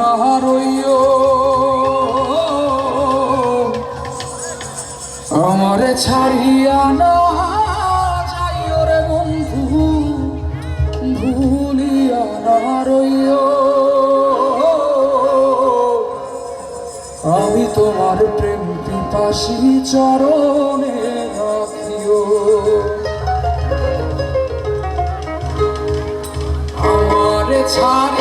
না আমারে ছাড়িয়া না রে বন্ধু, ভুলিয়া না রইও। আমি তোমার প্রেম পিপাসী চরণে রাখিও। আমারে ছাড়িয়া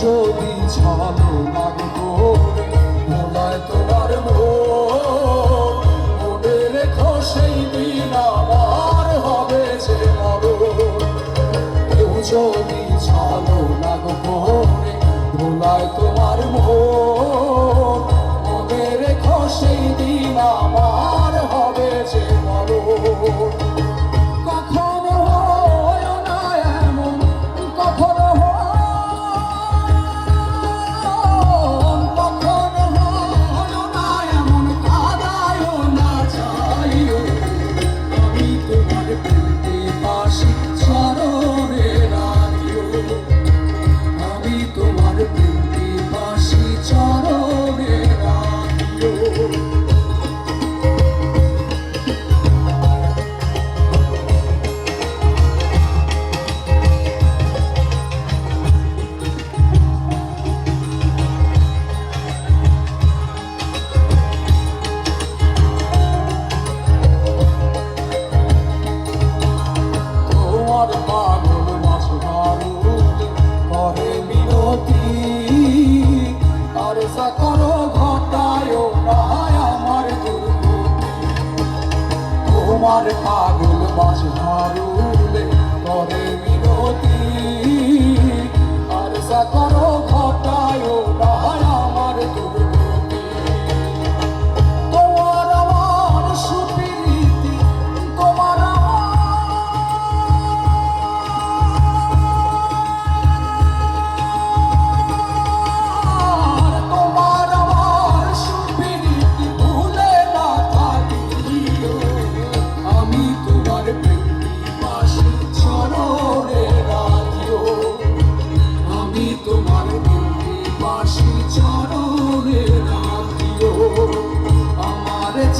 যদি ছাড়ো করে মোলায় তোমার মন রেখো সেই দিন আমার হবে যে মরণ। কেউ যদি ছাড়ো করে মোলায় তোমার আর ঘটায় আমার তোমার পাগল মাছ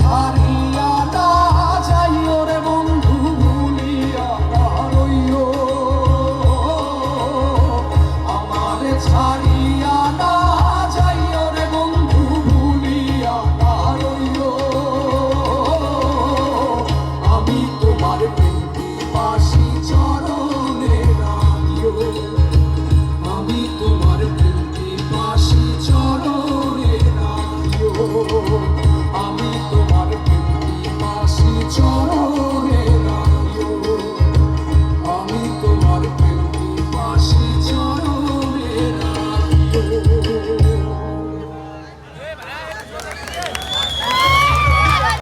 time